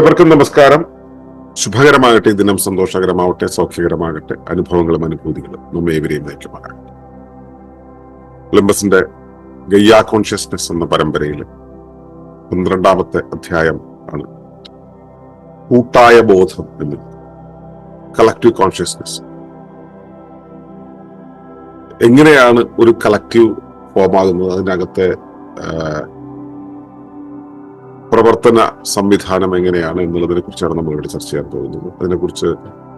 ഏവർക്കും നമസ്കാരം. ശുഭകരമാകട്ടെ. ദിനം സന്തോഷകരമാവട്ടെ സൗഖ്യകരമാകട്ടെ. അനുഭവങ്ങളും അനുഭൂതികളും നമ്മെ ഏവരെയും നയിക്കുമാകട്ടെ ഒളിമ്പസിന്റെ ഗയ്യ കോൺഷ്യസ്നെസ് എന്ന പരമ്പരയിൽ പന്ത്രണ്ടാമത്തെ അധ്യായം ആണ്. കൂട്ടായ ബോധം എന്ന്. കളക്റ്റീവ് കോൺഷ്യസ്നെസ് എങ്ങനെയാണ് ഒരു കളക്റ്റീവ് ഫോം ആകുന്നത്? അതിനകത്തെ പ്രവർത്തന സംവിധാനം എങ്ങനെയാണ് എന്നുള്ളതിനെ കുറിച്ചാണ് നമ്മൾ ഇവിടെ ചർച്ച ചെയ്യാൻ പോകുന്നത്. അതിനെക്കുറിച്ച്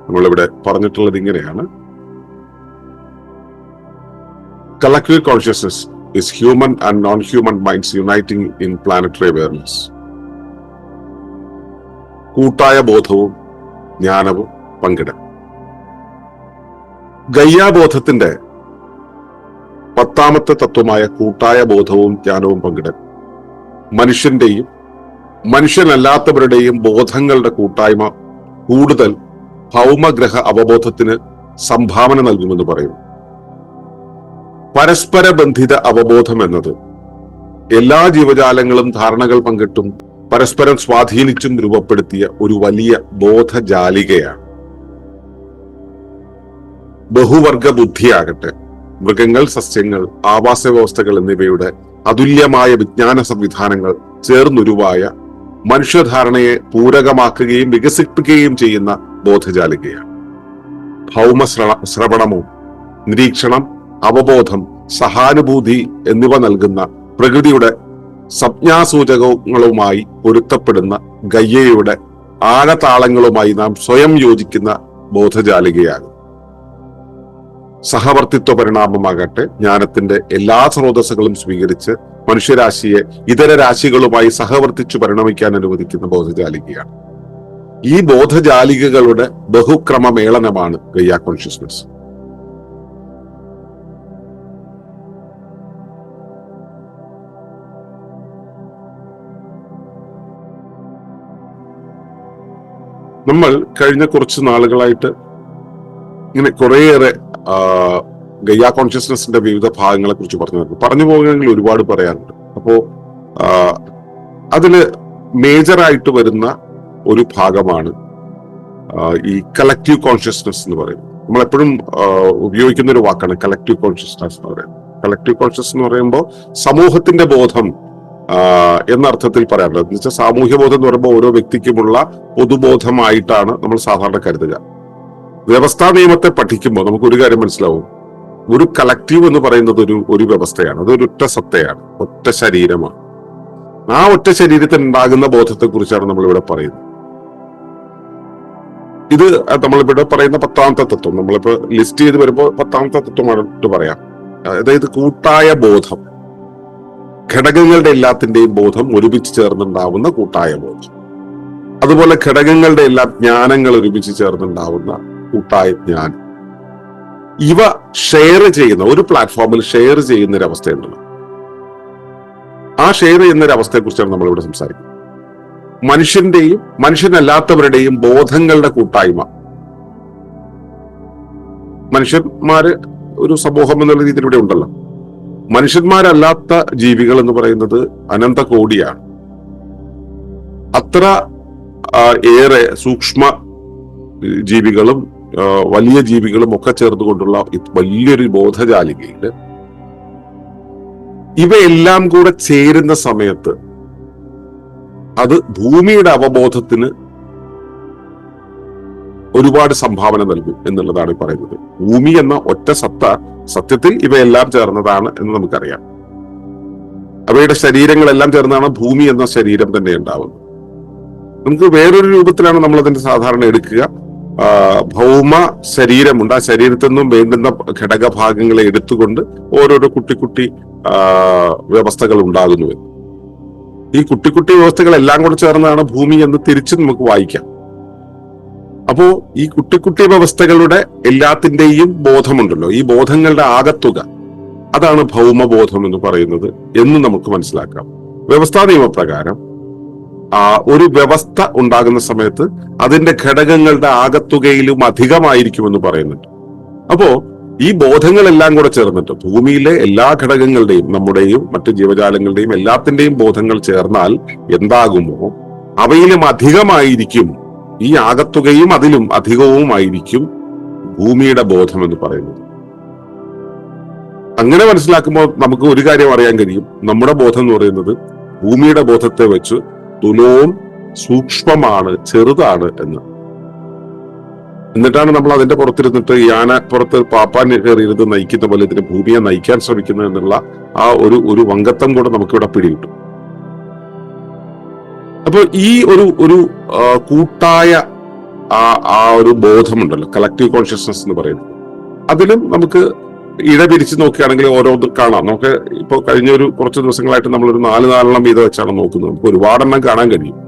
നമ്മളിവിടെ പറഞ്ഞിട്ടുള്ളത് ഇങ്ങനെയാണ്. Collective consciousness is human and non human minds uniting in planetary awareness കൂട്ടായ ബോധവും ജ്ഞാനവും പങ്കിടൽ. ഗയ്യാബോധത്തിന്റെ പത്താമത്തെ തത്വമായ കൂട്ടായ ബോധവും ജ്ഞാനവും പങ്കിടൽ മനുഷ്യന്റെയും മനുഷ്യനല്ലാത്തവരുടെയും ബോധങ്ങളുടെ കൂട്ടായ്മ കൂടുതൽ ഭൗമഗ്രഹ അവബോധത്തിന് സംഭാവന നൽകുമെന്ന് പറയും. പരസ്പര ബന്ധിത അവബോധം എന്നത് എല്ലാ ജീവജാലങ്ങളും ധാരണകൾ പങ്കിട്ടും പരസ്പരം സ്വാധീനിച്ചും രൂപപ്പെടുത്തിയ ഒരു വലിയ ബോധജാലികയാണ്. ബഹുവർഗ ബുദ്ധിയാകട്ടെ മൃഗങ്ങൾ സസ്യങ്ങൾ ആവാസ വ്യവസ്ഥകൾ എന്നിവയുടെ അതുല്യമായ വിജ്ഞാന സംവിധാനങ്ങൾ ചേർന്നുരുവായ മനുഷ്യധാരണയെ പൂരകമാക്കുകയും വികസിപ്പിക്കുകയും ചെയ്യുന്ന ബോധജാലികയാണ്. ഭൗമ ശ്രവ- ശ്രവണവും നിരീക്ഷണം അവബോധം സഹാനുഭൂതി എന്നിവ നൽകുന്ന പ്രകൃതിയുടെ സംജ്ഞാസൂചകങ്ങളുമായി പൊരുത്തപ്പെടുന്ന ഗയ്യയുടെ ആഴതാളങ്ങളുമായി നാം സ്വയം യോജിക്കുന്ന ബോധജാലികയാകും സഹവർത്തിത്വ പരിണാമമാകട്ടെ ജ്ഞാനത്തിന്റെ എല്ലാ സ്രോതസ്സുകളും സ്വീകരിച്ച് മനുഷ്യരാശിയെ ഇതര രാശികളുമായി സഹവർത്തിച്ചു പരിണമിക്കാൻ അനുവദിക്കുന്ന ബോധജാലികയാണ്. ഈ ബോധജാലികകളുടെ ബഹുക്രമ മേളനമാണ് ഗയ്യ കോൺഷ്യസ്നസ്. നമ്മൾ കഴിഞ്ഞ കുറച്ച് നാളുകളായിട്ട് ഇങ്ങനെ കുറേയേറെ ഗയ്യാ കോൺഷ്യസ്നസിന്റെ വിവിധ ഭാഗങ്ങളെ കുറിച്ച് പറഞ്ഞു തന്നു പറഞ്ഞു പോകുകയാണെങ്കിൽ ഒരുപാട് പറയാനുണ്ട്. അപ്പോ അതിൽ മേജറായിട്ട് വരുന്ന ഒരു ഭാഗമാണ് ഈ കളക്റ്റീവ് കോൺഷ്യസ്നസ് എന്ന് പറയുന്നത്. നമ്മൾ എപ്പോഴും ഉപയോഗിക്കുന്ന ഒരു വാക്കാണ് കളക്റ്റീവ് കോൺഷ്യസ്നസ് എന്ന് പറയുന്നത്. കളക്റ്റീവ് കോൺഷ്യസ് എന്ന് പറയുമ്പോൾ സമൂഹത്തിന്റെ ബോധം എന്ന അർത്ഥത്തിൽ പറയാറുള്ളത്. എന്ന് വെച്ചാൽ സാമൂഹ്യ ബോധം എന്ന് പറയുമ്പോൾ ഓരോ വ്യക്തിക്കുമുള്ള പൊതുബോധമായിട്ടാണ് നമ്മൾ സാധാരണ കരുതുക. വ്യവസ്ഥാ നിയമത്തെ പഠിക്കുമ്പോൾ നമുക്ക് ഒരു കാര്യം മനസ്സിലാവും. ഒരു കളക്റ്റീവ് എന്ന് പറയുന്നത് ഒരു ഒരു വ്യവസ്ഥയാണ്. അതൊരു ഒറ്റ സത്തയാണ്. ഒറ്റ ശരീരമാണ്. ആ ഒറ്റ ശരീരത്തിൽ ഉണ്ടാകുന്ന ബോധത്തെ കുറിച്ചാണ് നമ്മൾ ഇവിടെ പറയുന്നത്. ഇത് നമ്മളിവിടെ പറയുന്ന പത്താമത്തെ തത്വം. നമ്മളിപ്പോ ലിസ്റ്റ് ചെയ്ത് വരുമ്പോൾ പത്താമത്തെ തത്വമായിട്ട് പറയാം. അതായത് കൂട്ടായ ബോധം. ഘടകങ്ങളുടെ എല്ലാത്തിന്റെയും ബോധം ഒരുമിച്ച് ചേർന്നുണ്ടാവുന്ന കൂട്ടായ ബോധം. അതുപോലെ ഘടകങ്ങളുടെ എല്ലാ ജ്ഞാനങ്ങൾ ഒരുമിച്ച് ചേർന്നുണ്ടാവുന്ന കൂട്ടായ ജ്ഞാനം. ഇവ ഷെയർ ചെയ്യുന്ന ഒരു പ്ലാറ്റ്ഫോമിൽ ഷെയർ ചെയ്യുന്ന ഒരു അവസ്ഥയുണ്ടല്ലോ ആ ഷെയർ ചെയ്യുന്ന ഒരു അവസ്ഥയെ കുറിച്ചാണ് നമ്മൾ ഇവിടെ സംസാരിക്കുന്നത്. മനുഷ്യന്റെയും മനുഷ്യനല്ലാത്തവരുടെയും ബോധങ്ങളുടെ കൂട്ടായ്മ. മനുഷ്യന്മാര് ഒരു സമൂഹം എന്നുള്ള രീതിയിൽ ഇവിടെ ഉണ്ടല്ലോ. മനുഷ്യന്മാരല്ലാത്ത ജീവികൾ എന്ന് പറയുന്നത് അനന്ത കോടിയാണ്. അത്ര ഏറെ സൂക്ഷ്മ ജീവികളും വലിയ ജീവികളും ഒക്കെ ചേർന്നുകൊണ്ടുള്ള വലിയൊരു ബോധജാലികയിൽ ഇവയെല്ലാം കൂടെ ചേരുന്ന സമയത്ത് അത് ഭൂമിയുടെ അവബോധത്തിന് ഒരുപാട് സംഭാവന നൽകും എന്നുള്ളതാണ് പറയുന്നത്. ഭൂമി എന്ന ഒറ്റ സത്ത സത്യത്തിൽ ഇവയെല്ലാം ചേർന്നതാണ് എന്ന് നമുക്കറിയാം. അവയുടെ ശരീരങ്ങളെല്ലാം ചേർന്നാണ് ഭൂമി എന്ന ശരീരം തന്നെ ഉണ്ടാവുന്നത്. നമുക്ക് വേറൊരു രൂപത്തിലാണ് നമ്മൾ അതിന്റെ സാധാരണ എടുക്കുക. ഭൗമ ശരീരമുണ്ട്. ആ ശരീരത്തിൽ നിന്നും വേണ്ടുന്ന ഘടകഭാഗങ്ങളെ എടുത്തുകൊണ്ട് ഓരോരോ കുട്ടി കുട്ടി വ്യവസ്ഥകൾ ഉണ്ടാകുന്നു ഈ കുട്ടി കുട്ടി വ്യവസ്ഥകളെല്ലാം കൂടെ ചേർന്നാണ് ഭൂമി എന്ന് തിരിച്ച് നമുക്ക് വായിക്കാം. അപ്പോ ഈ കുട്ടി കുട്ടി വ്യവസ്ഥകളുടെ എല്ലാത്തിന്റെയും ബോധമുണ്ടല്ലോ. ഈ ബോധങ്ങളുടെ ആകത്തുക. അതാണ് ഭൗമബോധം എന്ന് പറയുന്നത് എന്ന് നമുക്ക് മനസ്സിലാക്കാം. വ്യവസ്ഥാ നിയമപ്രകാരം ഒരു വ്യവസ്ഥ ഉണ്ടാകുന്ന സമയത്ത് അതിന്റെ ഘടകങ്ങളുടെ ആകത്തുകയിലും അധികമായിരിക്കുമെന്ന് പറയുന്നുണ്ട്. അപ്പോ ഈ ബോധങ്ങളെല്ലാം കൂടെ ചേർന്നിട്ട് ഭൂമിയിലെ എല്ലാ ഘടകങ്ങളുടെയും നമ്മുടെയും മറ്റു ജീവജാലങ്ങളുടെയും എല്ലാത്തിന്റെയും ബോധങ്ങൾ ചേർന്നാൽ എന്താകുമോ അവയിലും അധികമായിരിക്കും ഈ ആകത്തുകയും അതിലും അധികവുമായിരിക്കും ഭൂമിയുടെ ബോധം എന്ന് പറയുന്നത്. അങ്ങനെ മനസ്സിലാക്കുമ്പോൾ നമുക്ക് ഒരു കാര്യം അറിയാൻ കഴിയും. നമ്മുടെ ബോധം എന്ന് പറയുന്നത് ഭൂമിയുടെ ബോധത്തെ വെച്ച് തുലവും സൂക്ഷ്മമാണ് ചെറുതാണ് എന്ന്. എന്നിട്ടാണ് നമ്മൾ അതിന്റെ പുറത്തിരുന്നിട്ട് യാന പുറത്ത് പാപ്പാൻ കയറിയിരുന്ന് നയിക്കുന്ന പോലെ ഇതിന് ഭൂമിയെ നയിക്കാൻ ശ്രമിക്കുന്നത് എന്നുള്ള ആ ഒരു ഒരു വങ്കത്വം കൂടെ നമുക്കിവിടെ പിടികിട്ടും. അപ്പൊ ഈ ഒരു ഒരു കൂട്ടായ ആ ആ ഒരു ബോധമുണ്ടല്ലോ കളക്റ്റീവ് കോൺഷ്യസ്നസ് എന്ന് പറയുന്നത്. അതിലും നമുക്ക് ഇഴ പിരിച്ച് നോക്കുകയാണെങ്കിൽ ഓരോന്ന് കാണാം. നമുക്ക് ഇപ്പൊ കഴിഞ്ഞ ഒരു കുറച്ച് ദിവസങ്ങളായിട്ട് നമ്മളൊരു നാല് നാലെണ്ണം വീതം വെച്ചാണ് നോക്കുന്നത്. നമുക്ക് ഒരുപാടെണ്ണം കാണാൻ കഴിയും.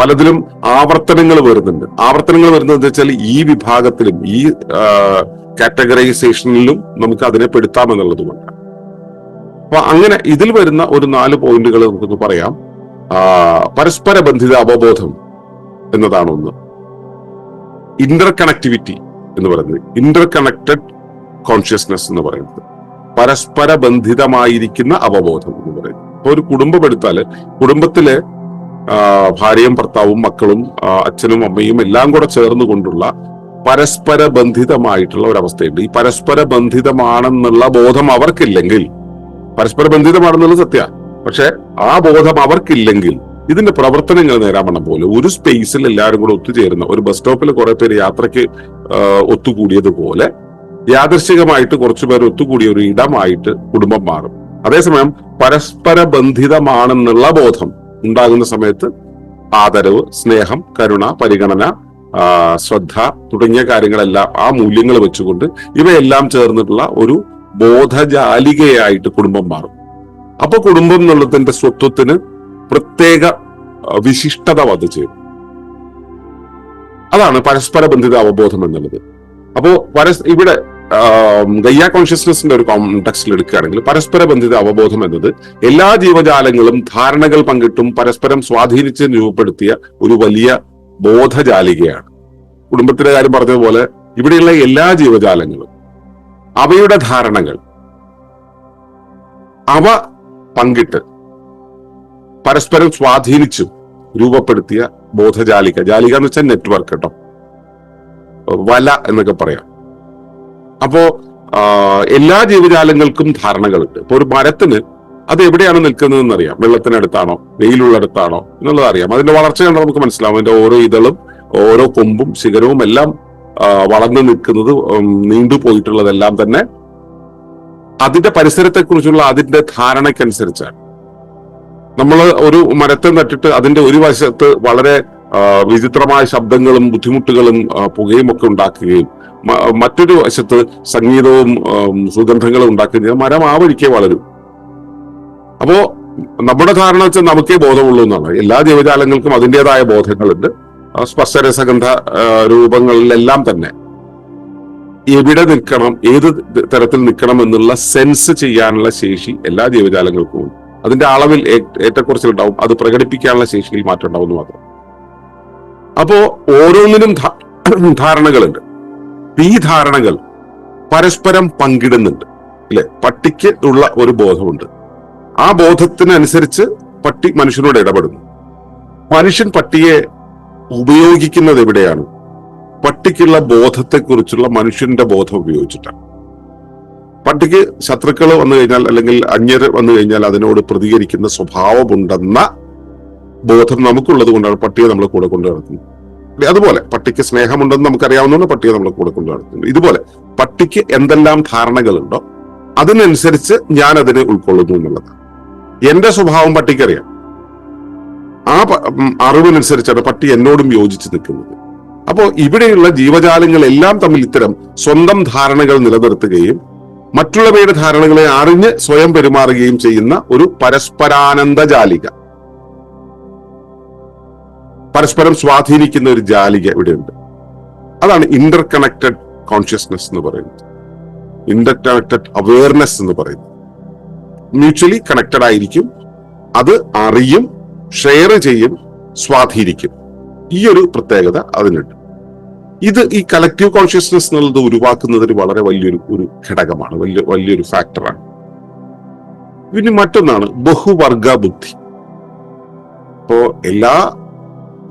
പലതിലും ആവർത്തനങ്ങൾ വരുന്നുണ്ട്. ആവർത്തനങ്ങൾ വരുന്നത് വെച്ചാൽ ഈ വിഭാഗത്തിലും ഈ കാറ്റഗറൈസേഷനിലും നമുക്ക് അതിനെ പെടുത്താം പെടുത്താമെന്നുള്ളതുകൊണ്ട് അപ്പൊ അങ്ങനെ ഇതിൽ വരുന്ന ഒരു നാല് പോയിന്റുകൾ നമുക്കൊന്ന് പറയാം. പരസ്പര ബന്ധിത അവബോധം എന്നതാണ് ഒന്ന് ഇന്റർ കണക്ടിവിറ്റി എന്ന് പറയുന്നത്. ഇന്റർ കണക്റ്റഡ് കോൺഷ്യസ്നെസ് എന്ന് പറയുന്നത്. പരസ്പര ബന്ധിതമായിരിക്കുന്ന അവബോധം എന്ന് പറയുന്നത്. ഇപ്പൊ ഒരു കുടുംബം എടുത്താൽ കുടുംബത്തിലെ ഭാര്യയും ഭർത്താവും മക്കളും അച്ഛനും അമ്മയും എല്ലാം കൂടെ ചേർന്നുകൊണ്ടുള്ള പരസ്പര ബന്ധിതമായിട്ടുള്ള ഒരു അവസ്ഥയുണ്ട് ഈ പരസ്പര ബന്ധിതമാണെന്നുള്ള ബോധം അവർക്കില്ലെങ്കിൽ പരസ്പര ബന്ധിതമാണെന്നുള്ളത് സത്യ. പക്ഷെ ആ ബോധം അവർക്കില്ലെങ്കിൽ ഇതിന്റെ പ്രവർത്തനങ്ങൾ നേരാമണം പോലെ ഒരു സ്പേസിൽ എല്ലാവരും കൂടെ ഒത്തുചേരുന്ന ഒരു ബസ് സ്റ്റോപ്പിൽ കുറെ പേര് യാത്രയ്ക്ക് ആ, ഒത്തുകൂടിയതുപോലെ യാദൃശികമായിട്ട് കുറച്ചു പേർ ഒത്തുകൂടിയ ഒരു ഇടമായിട്ട് കുടുംബം മാറും. അതേസമയം പരസ്പര ബന്ധിതമാണെന്നുള്ള ബോധം ഉണ്ടാകുന്ന സമയത്ത് ആദരവ് സ്നേഹം കരുണ പരിഗണന ശ്രദ്ധ തുടങ്ങിയ കാര്യങ്ങളെല്ലാം ആ മൂല്യങ്ങൾ വെച്ചുകൊണ്ട് ഇവയെല്ലാം ചേർന്നിട്ടുള്ള ഒരു ബോധജാലികയായിട്ട് കുടുംബം മാറും. അപ്പൊ കുടുംബം എന്നുള്ളതിന്റെ സ്വത്വത്തിന് പ്രത്യേക വിശിഷ്ടത വന്നു ചേരും അതാണ് പരസ്പര ബന്ധിത അവബോധം എന്നുള്ളത്. അപ്പോ പരസ് ഇവിടെ ഗയ്യ കോൺഷ്യസ്നെസിന്റെ ഒരു കോണ്ടെക്സ്റ്റിൽ എടുക്കുകയാണെങ്കിൽ പരസ്പര ബന്ധിത അവബോധം എന്നത് എല്ലാ ജീവജാലങ്ങളും ധാരണകൾ പങ്കിട്ടും പരസ്പരം സ്വാധീനിച്ച് രൂപപ്പെടുത്തിയ ഒരു വലിയ ബോധജാലികയാണ്. കുടുംബത്തിലെ കാര്യം പറഞ്ഞതുപോലെ ഇവിടെയുള്ള എല്ലാ ജീവജാലങ്ങളും അവയുടെ ധാരണകൾ അവ പങ്കിട്ട് പരസ്പരം സ്വാധീനിച്ചും രൂപപ്പെടുത്തിയ ബോധജാലിക. ജാലിക എന്ന് വെച്ചാൽ നെറ്റ്വർക്ക് കേട്ടോ. വല എന്നൊക്കെ പറയാം. അപ്പോ എല്ലാ ജീവജാലങ്ങൾക്കും ധാരണകളുണ്ട്. ഇപ്പൊ ഒരു മരത്തിന് അത് എവിടെയാണ് നിൽക്കുന്നതെന്ന് അറിയാം വെള്ളത്തിനടുത്താണോ? വെയിലുള്ളടുത്താണോ? എന്നുള്ളത് അറിയാം അതിന്റെ വളർച്ച കണ്ടാൽ നമുക്ക് മനസ്സിലാവും. അതിന്റെ ഓരോ ഇതളും ഓരോ കൊമ്പും ശിഖരവും എല്ലാം വളർന്നു നിൽക്കുന്നത് നീണ്ടു പോയിട്ടുള്ളതെല്ലാം തന്നെ അതിന്റെ പരിസരത്തെക്കുറിച്ചുള്ള അതിന്റെ ധാരണയ്ക്കനുസരിച്ചാണ്. നമ്മൾ ഒരു മരത്തെ നട്ടിട്ട് അതിന്റെ ഒരു വശത്ത് വളരെ വിചിത്രമായ ശബ്ദങ്ങളും ബുദ്ധിമുട്ടുകളും പുകയും ഒക്കെ ഉണ്ടാക്കുകയും മറ്റൊരു വശത്ത് സംഗീതവും സുഗന്ധങ്ങളും ഉണ്ടാക്കുകയും മരം ആ വഴിക്കേ വളരും. അപ്പോ നമ്മുടെ ധാരണ വെച്ചാൽ നമുക്കേ ബോധമുള്ളൂ എന്നാണ്. എല്ലാ ജീവജാലങ്ങൾക്കും അതിന്റെതായ ബോധങ്ങളുണ്ട്. സ്പർശരസഗന്ധ രൂപങ്ങളിലെല്ലാം തന്നെ എവിടെ നിൽക്കണം ഏത് തരത്തിൽ നിൽക്കണം എന്നുള്ള സെൻസ് ചെയ്യാനുള്ള ശേഷി എല്ലാ ജീവജാലങ്ങൾക്കും ഉണ്ട്. അതിന്റെ അളവിൽ ഏറ്റക്കുറച്ചിലുണ്ടാവും. അത് പ്രകടിപ്പിക്കാനുള്ള ശേഷിയിൽ മാറ്റം ഉണ്ടാവും മാത്രം. അപ്പോ ഓരോന്നിനും ധാരണകളുണ്ട്. ഈ ധാരണകൾ പരസ്പരം പങ്കിടുന്നുണ്ട്. അല്ലെ? പട്ടിക്ക് ഉള്ള ഒരു ബോധമുണ്ട്. ആ ബോധത്തിനനുസരിച്ച് പട്ടി മനുഷ്യനോട് ഇടപെടുന്നു. മനുഷ്യൻ പട്ടിയെ ഉപയോഗിക്കുന്നത് എവിടെയാണ്? പട്ടിക്കുള്ള ബോധത്തെക്കുറിച്ചുള്ള മനുഷ്യന്റെ ബോധം ഉപയോഗിച്ചിട്ടാണ്. പട്ടിക്ക് ശത്രുക്കൾ വന്നു കഴിഞ്ഞാൽ അല്ലെങ്കിൽ അന്യർ വന്നു കഴിഞ്ഞാൽ അതിനോട് പ്രതികരിക്കുന്ന സ്വഭാവമുണ്ടെന്ന ബോധം നമുക്കുള്ളത് കൊണ്ടാണ് പട്ടിയെ നമ്മൾ കൂടെ കൊണ്ടു നടക്കുന്നത് അതുപോലെ പട്ടിക്ക് സ്നേഹമുണ്ടെന്ന് നമുക്കറിയാവുന്നതുകൊണ്ട് പട്ടിയെ നമ്മൾ കൂടെ കൊണ്ടു നടക്കുന്നു ഇതുപോലെ പട്ടിക്ക് എന്തെല്ലാം ധാരണകളുണ്ടോ അതിനനുസരിച്ച് ഞാൻ അതിനെ ഉൾക്കൊള്ളുന്നു എന്നുള്ളതാണ്. എന്റെ സ്വഭാവം പട്ടിക്കറിയാം. ആ അറിവിനനുസരിച്ചാണ് പട്ടി എന്നോടും യോജിച്ച് നിൽക്കുന്നത്. അപ്പോൾ ഇവിടെയുള്ള ജീവജാലങ്ങളെല്ലാം തമ്മിൽ ഇത്തരം സ്വന്തം ധാരണകൾ നിലനിർത്തുകയും മറ്റുള്ളവയുടെ ധാരണകളെ അറിഞ്ഞ് സ്വയം പെരുമാറുകയും ചെയ്യുന്ന ഒരു പരസ്പരാനന്ദ ജാലിക പരസ്പരം സ്വാധീനിക്കുന്ന ഒരു ജാലിക ഇവിടെയുണ്ട്. അതാണ് ഇന്റർ കണക്റ്റഡ് കോൺഷ്യസ്നെസ് എന്ന് പറയുന്നത്. ഇന്റർ കണക്റ്റഡ് അവയർനെസ് എന്ന് പറയുന്നത്. മ്യൂച്വലി കണക്റ്റഡ് ആയിരിക്കും അത് അറിയും ഷെയർ ചെയ്യും സ്വാധീനിക്കും. ഈ ഒരു പ്രത്യേകത അതിനുണ്ട്. ഇത് ഈ കളക്റ്റീവ് കോൺഷ്യസ്നെസ് എന്നുള്ളത് ഉരുവാക്കുന്നതിന് വളരെ വലിയൊരു ഒരു ഘടകമാണ് വലിയ വലിയൊരു ഫാക്ടറാണ് പിന്നെ മറ്റൊന്നാണ് ബഹുവർഗ ബുദ്ധി ഇപ്പോ എല്ലാ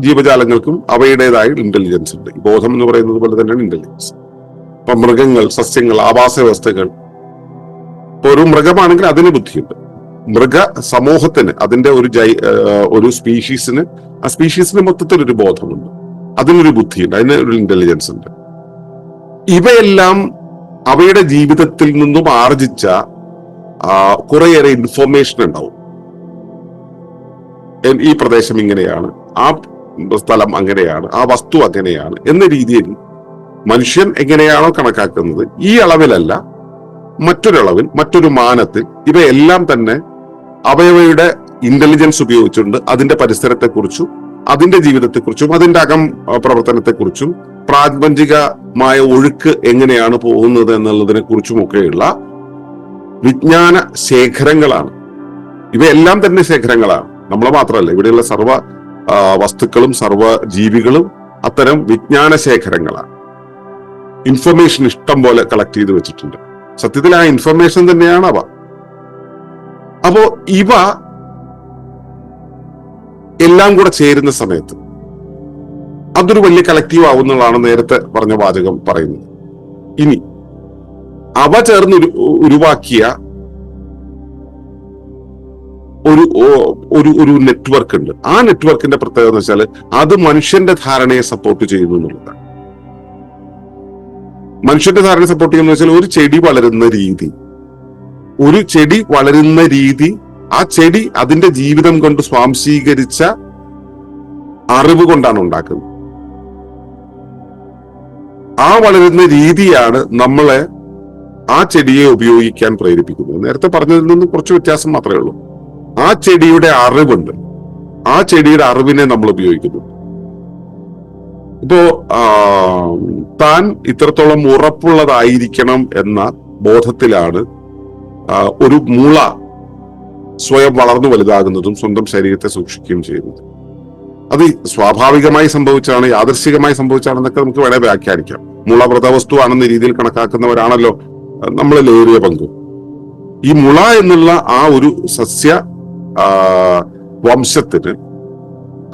ജീവജാലങ്ങൾക്കും അവയുടേതായ ഇന്റലിജൻസ് ഉണ്ട്. ബോധം എന്ന് പറയുന്നത് പോലെ തന്നെയാണ് ഇന്റലിജൻസ് ഇപ്പൊ മൃഗങ്ങൾ സസ്യങ്ങൾ ആവാസ വ്യവസ്ഥകൾ. ഇപ്പൊ ഒരു മൃഗമാണെങ്കിൽ അതിന് ബുദ്ധിയുണ്ട്. മൃഗ സമൂഹത്തിന് അതിന്റെ ഒരു ജൈ ഒരു സ്പീഷീസിന് ആ സ്പീഷീസിന് മൊത്തത്തിൽ ഒരു ബോധമുണ്ട്. അതിനൊരു ബുദ്ധിയുണ്ട് അതിന് ഒരു ഇന്റലിജൻസ് ഉണ്ട്. ഇവയെല്ലാം അവയുടെ ജീവിതത്തിൽ നിന്നും ആർജിച്ച കുറേയേറെ ഇൻഫോർമേഷൻ ഉണ്ടാവും. ഈ പ്രദേശം ഇങ്ങനെയാണ്. ആ സ്ഥലം അങ്ങനെയാണ് ആ വസ്തു അങ്ങനെയാണ് എന്ന രീതിയിൽ മനുഷ്യൻ എങ്ങനെയാണോ കണക്കാക്കുന്നത് ഈ അളവിലല്ല മറ്റൊരളവിൽ മറ്റൊരു മാനത്തിൽ ഇവയെല്ലാം തന്നെ അവയവയുടെ ഇന്റലിജൻസ് ഉപയോഗിച്ചുകൊണ്ട് അതിന്റെ പരിസരത്തെക്കുറിച്ചും അതിന്റെ ജീവിതത്തെക്കുറിച്ചും അതിന്റെ അകം പ്രവർത്തനത്തെക്കുറിച്ചും പ്രാപഞ്ചികമായ ഒഴുക്ക് എങ്ങനെയാണ് പോകുന്നത് എന്നുള്ളതിനെ കുറിച്ചുമൊക്കെയുള്ള വിജ്ഞാന ശേഖരങ്ങളാണ്. ഇവയെല്ലാം തന്നെ ശേഖരങ്ങളാണ്. നമ്മളെ മാത്രമല്ല ഇവിടെയുള്ള സർവ വസ്തുക്കളും സർവ ജീവികളും അത്തരം വിജ്ഞാന ശേഖരങ്ങളാണ്. ഇൻഫർമേഷൻ ഇഷ്ടം പോലെ കളക്ട് ചെയ്ത് വെച്ചിട്ടുണ്ട്. സത്യത്തിൽ ആ ഇൻഫർമേഷൻ തന്നെയാണ് അവ. അപ്പോ ഇവ എല്ലാം കൂടെ ചേരുന്ന സമയത്ത് അതൊരു വലിയ കളക്റ്റീവ് ആവുന്നതാണ് നേരത്തെ പറഞ്ഞ വാചകം പറയുന്നത്. ഇനി അവ ചേർന്ന് ഉരു- ഉരുവാക്കിയ ഒരു ഒരു ഒരു നെറ്റ്വർക്ക് ഉണ്ട്. ആ നെറ്റ്വർക്കിന്റെ പ്രത്യേകത എന്ന് വെച്ചാൽ അത് മനുഷ്യന്റെ ധാരണയെ സപ്പോർട്ട് ചെയ്യുന്നു എന്നുള്ളതാണ്. മനുഷ്യന്റെ ധാരണ സപ്പോർട്ട് ചെയ്യുന്ന വെച്ചാൽ ഒരു ചെടി വളരുന്ന രീതി. ഒരു ചെടി വളരുന്ന രീതി ആ ചെടി അതിന്റെ ജീവിതം കൊണ്ട് സ്വാംശീകരിച്ച അറിവ് കൊണ്ടാണ് ഉണ്ടാക്കുന്നത്. ആ വളരുന്ന രീതിയാണ് നമ്മളെ ആ ചെടിയെ ഉപയോഗിക്കാൻ പ്രേരിപ്പിക്കുന്നത്. നേരത്തെ പറഞ്ഞതിൽ നിന്ന് കുറച്ച് വ്യത്യാസം മാത്രമേ ഉള്ളൂ. ആ ചെടിയുടെ അറിവുണ്ട്. ആ ചെടിയുടെ അറിവിനെ നമ്മൾ ഉപയോഗിക്കുന്നു. ഇപ്പോ താൻ ഇത്രത്തോളം ഉറപ്പുള്ളതായിരിക്കണം എന്ന ബോധത്തിലാണ് ഒരു മുള സ്വയം വളർന്നു വലുതാകുന്നതും സ്വന്തം ശരീരത്തെ സൂക്ഷിക്കുകയും ചെയ്യുന്നത്. അത് സ്വാഭാവികമായി സംഭവിച്ചാണ് യാദർശികമായി സംഭവിച്ചാണെന്നൊക്കെ നമുക്ക് വേണേ വ്യാഖ്യാനിക്കാം. മുള വ്രതവസ്തു ആണെന്ന രീതിയിൽ കണക്കാക്കുന്നവരാണല്ലോ നമ്മളിൽ ഏറിയ പങ്കും. ഈ മുള എന്നുള്ള ആ ഒരു സസ്യ വംശത്തിന്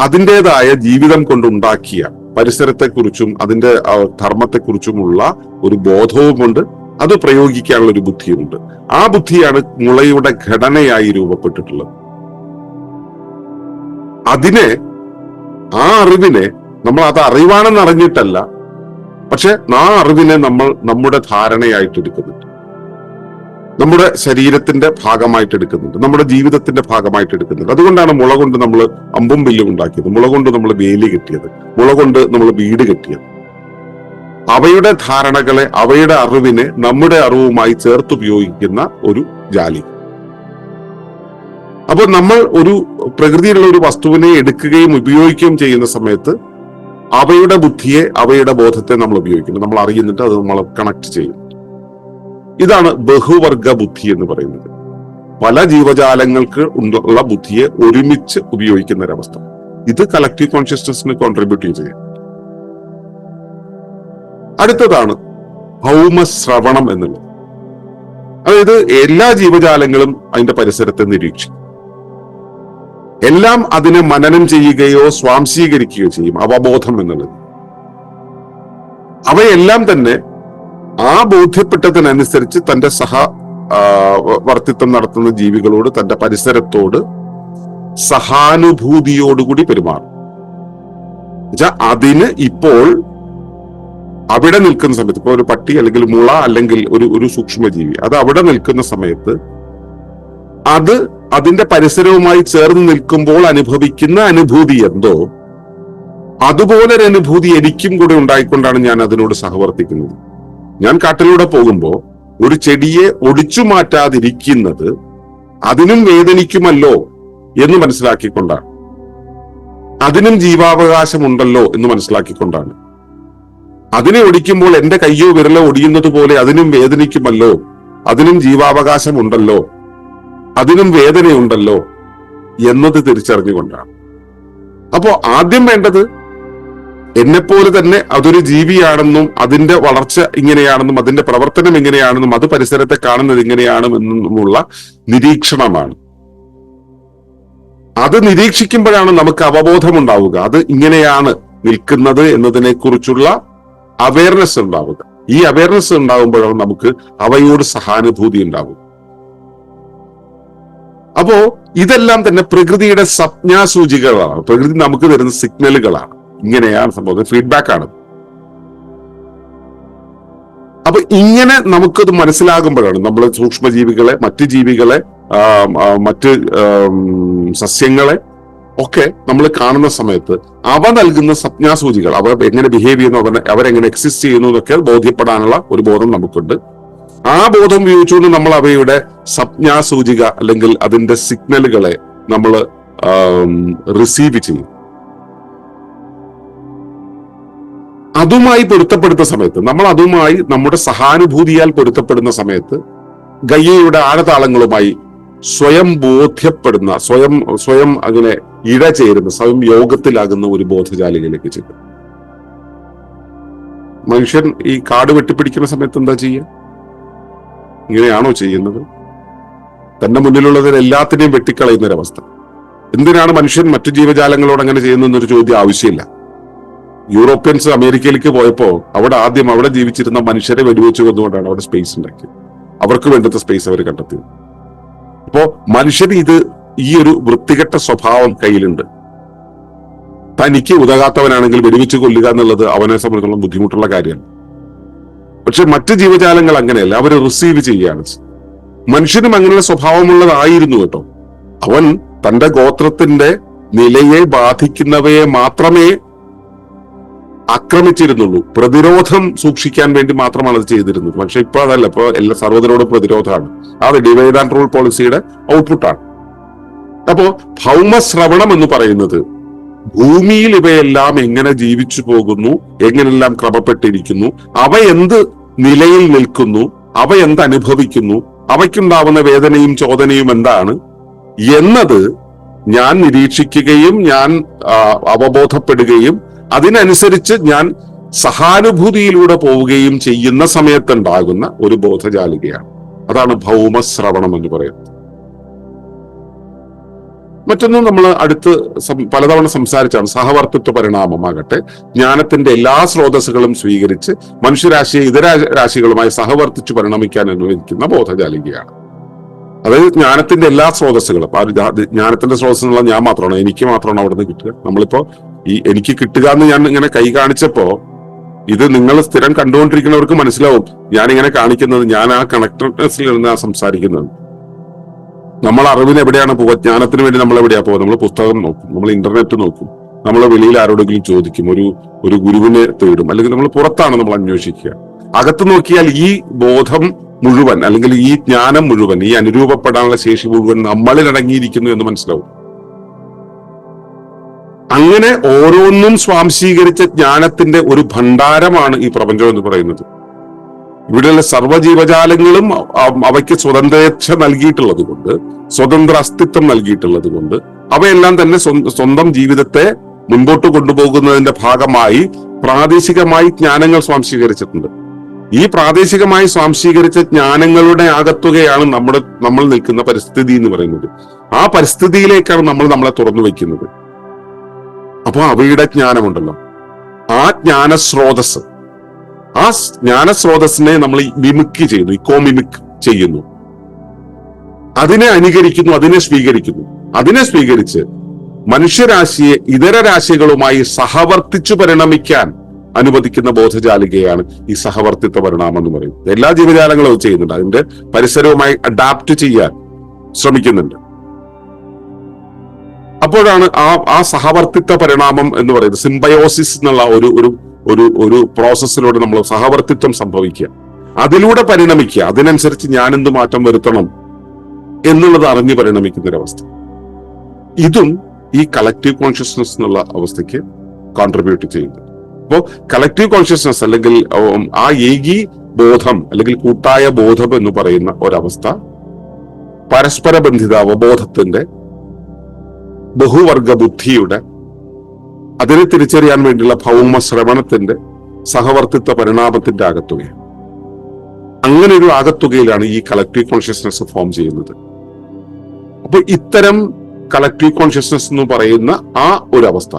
അതിന്റെതായ ജീവിതം കൊണ്ടുണ്ടാക്കിയ പരിസരത്തെക്കുറിച്ചും അതിന്റെ ധർമ്മത്തെക്കുറിച്ചുമുള്ള ഒരു ബോധവും കൊണ്ട് അത് പ്രയോഗിക്കാനുള്ള ഒരു ബുദ്ധിയുമുണ്ട്. ആ ബുദ്ധിയാണ് മുളയുടെ ഘടനയായി രൂപപ്പെട്ടിട്ടുള്ളത്. അതിനെ ആ അറിവിനെ നമ്മൾ അത് അറിവാണെന്ന് അറിഞ്ഞിട്ടല്ല പക്ഷെ ആ അറിവിനെ നമ്മൾ നമ്മുടെ ധാരണയായിട്ട് എടുക്കുന്നുണ്ട് നമ്മുടെ ശരീരത്തിന്റെ ഭാഗമായിട്ട് എടുക്കുന്നുണ്ട്. നമ്മുടെ ജീവിതത്തിന്റെ ഭാഗമായിട്ട് എടുക്കുന്നുണ്ട്. അതുകൊണ്ടാണ് മുള കൊണ്ട് നമ്മൾ അമ്പും വില്ലും ഉണ്ടാക്കിയത്. മുള കൊണ്ട് നമ്മൾ വേലി കെട്ടിയത്. മുള കൊണ്ട് നമ്മൾ വീട് കെട്ടിയത്. അവയുടെ ധാരണകളെ അവയുടെ അറിവിനെ നമ്മുടെ അറിവുമായി ചേർത്തുപയോഗിക്കുന്ന ഒരു ജാലി. അപ്പോൾ നമ്മൾ ഒരു പ്രകൃതിയിലുള്ള ഒരു വസ്തുവിനെ എടുക്കുകയും ഉപയോഗിക്കുകയും ചെയ്യുന്ന സമയത്ത് അവയുടെ ബുദ്ധിയെ അവയുടെ ബോധത്തെ നമ്മൾ ഉപയോഗിക്കുന്നു. നമ്മൾ അറിയുന്നിട്ട് അത് നമ്മൾ കണക്ട് ചെയ്യും. ഇതാണ് ബഹുവർഗ ബുദ്ധി എന്ന് പറയുന്നത്. പല ജീവജാലങ്ങൾക്ക് ഉള്ള ബുദ്ധിയെ ഒരുമിച്ച് ഉപയോഗിക്കുന്ന ഒരവസ്ഥ ഇത് കളക്റ്റീവ് കോൺഷ്യസ്നസിന് കോൺട്രിബ്യൂട്ട് ചെയ്യും അടുത്തതാണ് ഭൗമശ്രവണം എന്നുള്ളത്. അതായത് എല്ലാ ജീവജാലങ്ങളും അതിന്റെ പരിസരത്തെ നിരീക്ഷിക്കും. എല്ലാം അതിനെ മനനം ചെയ്യുകയോ സ്വാംശീകരിക്കുകയോ ചെയ്യും. അവബോധം എന്നുള്ളത്. അവയെല്ലാം തന്നെ ആ ബോധ്യപ്പെട്ടതിനനുസരിച്ച് തന്റെ സഹ വർത്തിത്വം നടത്തുന്ന ജീവികളോട് തന്റെ പരിസരത്തോട് സഹാനുഭൂതിയോടുകൂടി പെരുമാറും. അതിന് ഇപ്പോൾ അവിടെ നിൽക്കുന്ന സമയത്ത് ഇപ്പൊ ഒരു പട്ടി അല്ലെങ്കിൽ മുള അല്ലെങ്കിൽ ഒരു ഒരു സൂക്ഷ്മജീവി അത് അവിടെ നിൽക്കുന്ന സമയത്ത് അത് അതിന്റെ പരിസരവുമായി ചേർന്ന് നിൽക്കുമ്പോൾ അനുഭവിക്കുന്ന അനുഭൂതി എന്തോ അതുപോലൊരനുഭൂതി എനിക്കും കൂടെ ഉണ്ടായിക്കൊണ്ടാണ് ഞാൻ അതിനോട് സഹവർത്തിക്കുന്നത്. ഞാൻ കാട്ടിലൂടെ പോകുമ്പോൾ ഒരു ചെടിയെ ഒടിച്ചു മാറ്റാതിരിക്കുന്നത് അതിനും വേദനിക്കുമല്ലോ എന്ന് മനസ്സിലാക്കിക്കൊണ്ടാണ്. അതിനും ജീവാവകാശമുണ്ടല്ലോ എന്ന് മനസ്സിലാക്കിക്കൊണ്ടാണ്. അതിനെ ഒടിക്കുമ്പോൾ എന്റെ കയ്യോ വിരലോ ഒടിയുന്നത് പോലെ അതിനും വേദനിക്കുമല്ലോ അതിനും ജീവാവകാശമുണ്ടല്ലോ അതിനും വേദനയുണ്ടല്ലോ എന്നത് തിരിച്ചറിഞ്ഞുകൊണ്ടാണ്. അപ്പോ ആദ്യം വേണ്ടത് എന്നെപ്പോലെ തന്നെ അതൊരു ജീവിയാണെന്നും അതിന്റെ വളർച്ച ഇങ്ങനെയാണെന്നും അതിന്റെ പ്രവർത്തനം എങ്ങനെയാണെന്നും അത് പരിസരത്തെ കാണുന്നത് എങ്ങനെയാണെന്നുമുള്ള നിരീക്ഷണമാണ്. അത് നിരീക്ഷിക്കുമ്പോഴാണ് നമുക്ക് അവബോധം ഉണ്ടാവുക അത് ഇങ്ങനെയാണ് നിൽക്കുന്നത് എന്നതിനെ കുറിച്ചുള്ള അവയർനെസ് ഉണ്ടാവുക. ഈ അവയർനെസ് ഉണ്ടാകുമ്പോഴാണ് നമുക്ക് അവയോട് സഹാനുഭൂതി ഉണ്ടാവുക. അപ്പോ ഇതെല്ലാം തന്നെ പ്രകൃതിയുടെ സംജ്ഞാസൂചികളാണ്. പ്രകൃതി നമുക്ക് തരുന്ന സിഗ്നലുകളാണ് ഇങ്ങനെയാണ് സംഭവം. ഫീഡ്ബാക്ക് ആണ്. അപ്പൊ ഇങ്ങനെ നമുക്കത് മനസ്സിലാകുമ്പോഴാണ് നമ്മൾ സൂക്ഷ്മജീവികളെ മറ്റ് ജീവികളെ മറ്റ് സസ്യങ്ങളെ ഒക്കെ നമ്മൾ കാണുന്ന സമയത്ത് അവ നൽകുന്ന സംജ്ഞാസൂചികൾ അവ എങ്ങനെ ബിഹേവ് ചെയ്യുന്നു അവർ അവരെങ്ങനെ എക്സിസ്റ്റ് ചെയ്യുന്നു എന്നൊക്കെ ബോധ്യപ്പെടാനുള്ള ഒരു ബോധം നമുക്കുണ്ട്. ആ ബോധം ഉപയോഗിച്ചുകൊണ്ട് നമ്മൾ അവയുടെ സംജ്ഞാസൂചിക അല്ലെങ്കിൽ അതിന്റെ സിഗ്നലുകളെ നമ്മൾ റിസീവ് ചെയ്യും. അതുമായി പൊരുത്തപ്പെടുന്ന സമയത്ത് നമ്മൾ അതുമായി നമ്മുടെ സഹാനുഭൂതിയാൽ പൊരുത്തപ്പെടുന്ന സമയത്ത് ഗയ്യയുടെ ആഴതാളങ്ങളുമായി സ്വയം ബോധ്യപ്പെടുന്ന സ്വയം സ്വയം അങ്ങനെ ഇഴചേരുന്ന സ്വയം യോഗത്തിലാകുന്ന ഒരു ബോധജാലികയിലേക്ക് ചെല്ലും. മനുഷ്യൻ ഈ കാട് വെട്ടിപ്പിടിക്കുന്ന സമയത്ത് എന്താ ചെയ്യുക? ഇങ്ങനെയാണോ ചെയ്യുന്നത്? തന്റെ മുന്നിലുള്ളതിന് എല്ലാത്തിനെയും വെട്ടിക്കളയുന്ന ഒരവസ്ഥ. എന്തിനാണ് മനുഷ്യൻ മറ്റു ജീവജാലങ്ങളോട് അങ്ങനെ ചെയ്യുന്നൊരു ചോദ്യം ആവശ്യമില്ല. യൂറോപ്യൻസ് അമേരിക്കയിലേക്ക് പോയപ്പോൾ അവിടെ ആദ്യം അവിടെ ജീവിച്ചിരുന്ന മനുഷ്യരെ വെടിവെച്ച് കൊന്നുകൊണ്ടാണ് അവിടെ സ്പേസ് ഉണ്ടാക്കിയത്. അവർക്ക് വേണ്ടത്തെ സ്പേസ് അവർ കണ്ടെത്തിയത്. അപ്പോ മനുഷ്യന് ഇത് ഈ ഒരു വൃത്തികെട്ട സ്വഭാവം കയ്യിലുണ്ട്. തനിക്ക് ഉതകാത്തവനാണെങ്കിൽ വെടിവെച്ച് കൊല്ലുക എന്നുള്ളത് അവനെ സംബന്ധിച്ചുള്ള ബുദ്ധിമുട്ടുള്ള കാര്യമാണ് പക്ഷെ മറ്റു ജീവജാലങ്ങൾ അങ്ങനെയല്ല. അവർ റിസീവ് ചെയ്യുകയാണ്. മനുഷ്യനും അങ്ങനെയുള്ള സ്വഭാവമുള്ളതായിരുന്നു കേട്ടോ. അവൻ തന്റെ ഗോത്രത്തിന്റെ നിലയെ ബാധിക്കുന്നവയെ മാത്രമേ ആക്രമിച്ചിരുന്നുള്ളൂ. പ്രതിരോധം സൂക്ഷിക്കാൻ വേണ്ടി മാത്രമാണ് അത് ചെയ്തിരുന്നത്. പക്ഷെ ഇപ്പൊ അതല്ല ഇപ്പൊ എല്ലാ സർവതരോടും പ്രതിരോധമാണ്. അത് ഡിവൈഡ് ആൻഡ് റൂൾ പോളിസിയുടെ ഔട്ട്പുട്ടാണ് അപ്പോ ഭൗമശ്രവണം എന്ന് പറയുന്നത് ഭൂമിയിൽ ഇവയെല്ലാം എങ്ങനെ ജീവിച്ചു പോകുന്നു എങ്ങനെല്ലാം ക്രമപ്പെട്ടിരിക്കുന്നു അവ എന്ത് നിലയിൽ നിൽക്കുന്നു അവ എന്ത് അനുഭവിക്കുന്നു അവയ്ക്കുണ്ടാവുന്ന വേദനയും ചോദനയും എന്താണ് എന്നത് ഞാൻ നിരീക്ഷിക്കുകയും ഞാൻ അവബോധപ്പെടുകയും അതിനനുസരിച്ച് ഞാൻ സഹാനുഭൂതിയിലൂടെ പോവുകയും ചെയ്യുന്ന സമയത്തുണ്ടാകുന്ന ഒരു ബോധജാലികയാണ്. അതാണ് ഭൗമശ്രവണം എന്ന് പറയുന്നത്. മറ്റൊന്ന് നമ്മൾ അടുത്ത് പലതവണ സംസാരിച്ചാണ് സഹവർത്തിത്വ പരിണാമമാകട്ടെ. ജ്ഞാനത്തിന്റെ എല്ലാ സ്രോതസ്സുകളും സ്വീകരിച്ച് മനുഷ്യരാശിയെ ഇതര രാശികളുമായി സഹവർത്തിച്ചു പരിണമിക്കാൻ അനുവദിക്കുന്ന ബോധജാലികയാണ്. അതായത് ജ്ഞാനത്തിന്റെ എല്ലാ സ്രോതസ്സുകളും ആ ഒരു ജ്ഞാനത്തിന്റെ സ്രോതസ് ഞാൻ മാത്രമാണ് എനിക്ക് മാത്രമാണ് അവിടുന്ന് കിട്ടുക. നമ്മളിപ്പോ ഈ എനിക്ക് കിട്ടുക എന്ന് ഞാൻ ഇങ്ങനെ കൈ കാണിച്ചപ്പോ ഇത് നിങ്ങൾ സ്ഥിരം കണ്ടുകൊണ്ടിരിക്കുന്നവർക്ക് മനസ്സിലാവും. ഞാൻ ഇങ്ങനെ കാണിക്കുന്നത് ഞാൻ ആ കണക്ടഡ്നെസ്സിൽ ആ സംസാരിക്കുന്നത്. നമ്മൾ അറിവിന് എവിടെയാണ് പോവുക? ജ്ഞാനത്തിന് വേണ്ടി നമ്മൾ എവിടെയാണ് പോവുക? നമ്മൾ പുസ്തകം നോക്കും നമ്മൾ ഇന്റർനെറ്റ് നോക്കും. നമ്മൾ വെളിയിൽ ആരോടെങ്കിലും ചോദിക്കും ഒരു ഒരു ഗുരുവിനെ തേടും അല്ലെങ്കിൽ നമ്മൾ പുറത്താണ് നമ്മൾ അന്വേഷിക്കുക. അകത്ത് നോക്കിയാൽ ഈ ബോധം മുഴുവൻ അല്ലെങ്കിൽ ഈ ജ്ഞാനം മുഴുവൻ ഈ അനുരൂപപ്പെടാനുള്ള ശേഷി മുഴുവൻ നമ്മളിൽ അടങ്ങിയിരിക്കുന്നു എന്ന് മനസ്സിലാവും. അങ്ങനെ ഓരോന്നും സ്വാംശീകരിച്ച ജ്ഞാനത്തിന്റെ ഒരു ഭണ്ഡാരമാണ് ഈ പ്രപഞ്ചം എന്ന് പറയുന്നത്. ഇവിടെയുള്ള സർവജീവജാലങ്ങളും ജീവജാലങ്ങളും അവയ്ക്ക് സ്വതന്ത്രേച്ഛ നൽകിയിട്ടുള്ളത് കൊണ്ട് സ്വതന്ത്ര അസ്തിത്വം നൽകിയിട്ടുള്ളത് കൊണ്ട് അവയെല്ലാം തന്നെ സ്വന്തം ജീവിതത്തെ മുൻപോട്ട് കൊണ്ടുപോകുന്നതിന്റെ ഭാഗമായി പ്രാദേശികമായി ജ്ഞാനങ്ങൾ സ്വാംശീകരിച്ചിട്ടുണ്ട്. ഈ പ്രാദേശികമായി സ്വാംശീകരിച്ച ജ്ഞാനങ്ങളുടെ ആകത്തുകയാണ് നമ്മുടെ നമ്മൾ നിൽക്കുന്ന പരിസ്ഥിതി എന്ന് പറയുന്നത്. ആ പരിസ്ഥിതിയിലേക്കാണ് നമ്മൾ നമ്മളെ തുറന്നു വെക്കുന്നത് അപ്പൊ അവയുടെ ജ്ഞാനമുണ്ടല്ലോ. ആ ജ്ഞാന സ്രോതസ് ആ ജ്ഞാനസ്രോതസ്സിനെ ജ്ഞാന സ്രോതസ്സിനെ നമ്മൾ മിമിക്ക് ചെയ്യുന്നു ഇക്കോ മിമിക് ചെയ്യുന്നു. അതിനെ അനുകരിക്കുന്നു അതിനെ സ്വീകരിക്കുന്നു. അതിനെ സ്വീകരിച്ച് മനുഷ്യരാശിയെ ഇതര രാശികളുമായി സഹവർത്തിച്ചു പരിണമിക്കാൻ അനുവദിക്കുന്ന ബോധജാലികയാണ് ഈ സഹവർത്തിത്വ പരിണാമം എന്ന് പറയുന്നത്. എല്ലാ ജീവജാലങ്ങളും അത് ചെയ്യുന്നുണ്ട്. അതിന്റെ പരിസരവുമായി അഡാപ്റ്റ് ചെയ്യാൻ ശ്രമിക്കുന്നുണ്ട്. അപ്പോഴാണ് ആ ആ സഹവർത്തിത്വ പരിണാമം എന്ന് പറയുന്നത്. സിംബയോസിസ് എന്നുള്ള ഒരു ഒരു ഒരു ഒരു പ്രോസസ്സിലൂടെ നമ്മൾ സഹവർത്തിത്വം സംഭവിക്കുക. അതിലൂടെ പരിണമിക്കുക. അതിനനുസരിച്ച് ഞാൻ എന്ത് മാറ്റം വരുത്തണം എന്നുള്ളത് അറിഞ്ഞു പരിണമിക്കുന്ന ഒരവസ്ഥ ഇതും ഈ കളക്റ്റീവ് കോൺഷ്യസ്നസ് എന്നുള്ള അവസ്ഥയ്ക്ക് കോൺട്രിബ്യൂട്ട് ചെയ്യുന്നു. അപ്പോൾ കളക്റ്റീവ് കോൺഷ്യസ്നസ് അല്ലെങ്കിൽ ആ ഏകി ബോധം അല്ലെങ്കിൽ കൂട്ടായ ബോധം എന്ന് പറയുന്ന ഒരവസ്ഥ പരസ്പര ബന്ധിത അവബോധത്തിന്റെ ബഹുവർഗ ബുദ്ധിയുടെ അതിനെ തിരിച്ചറിയാൻ വേണ്ടിയുള്ള ഭൗമ ശ്രവണത്തിന്റെ സഹവർത്തിത്വ പരിണാമത്തിന്റെ ആകത്തുകയാണ്. അങ്ങനെ ഒരു ആകത്തുകയിലാണ് ഈ കളക്റ്റീവ് കോൺഷ്യസ്നസ് ഫോം ചെയ്യുന്നത്. അപ്പൊ ഇത്തരം കളക്റ്റീവ് കോൺഷ്യസ്നസ് എന്ന് പറയുന്ന ആ ഒരു അവസ്ഥ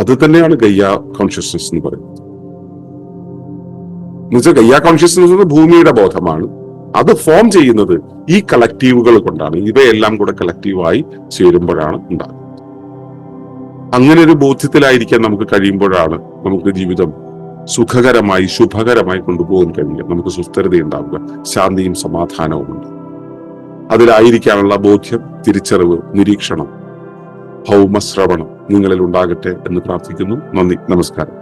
അത് തന്നെയാണ് ഗയ്യ കോൺഷ്യസ്നസ് എന്ന് പറയുന്നത്. എന്നുവെച്ചാൽ ഗയ്യ കോൺഷ്യസ്നസ് ഭൂമിയുടെ ബോധമാണ്. അത് ഫോം ചെയ്യുന്നത് ഈ കളക്റ്റീവുകൾ കൊണ്ടാണ്. ഇവയെല്ലാം കൂടെ കളക്റ്റീവായി ചേരുമ്പോഴാണ് ഉണ്ടാകുന്നത്. അങ്ങനെ ഒരു ബോധ്യത്തിലായിരിക്കാൻ നമുക്ക് കഴിയുമ്പോഴാണ് നമുക്ക് ജീവിതം സുഖകരമായി ശുഭകരമായി കൊണ്ടുപോകാൻ കഴിയുക. നമുക്ക് സുസ്ഥിരത ഉണ്ടാവുക. ശാന്തിയും സമാധാനവും ഉണ്ട്. അതിലായിരിക്കാനുള്ള ബോധ്യം തിരിച്ചറിവ് നിരീക്ഷണം ഭൗമശ്രവണം നിങ്ങളിൽ ഉണ്ടാകട്ടെ എന്ന് പ്രാർത്ഥിക്കുന്നു. നന്ദി. നമസ്കാരം.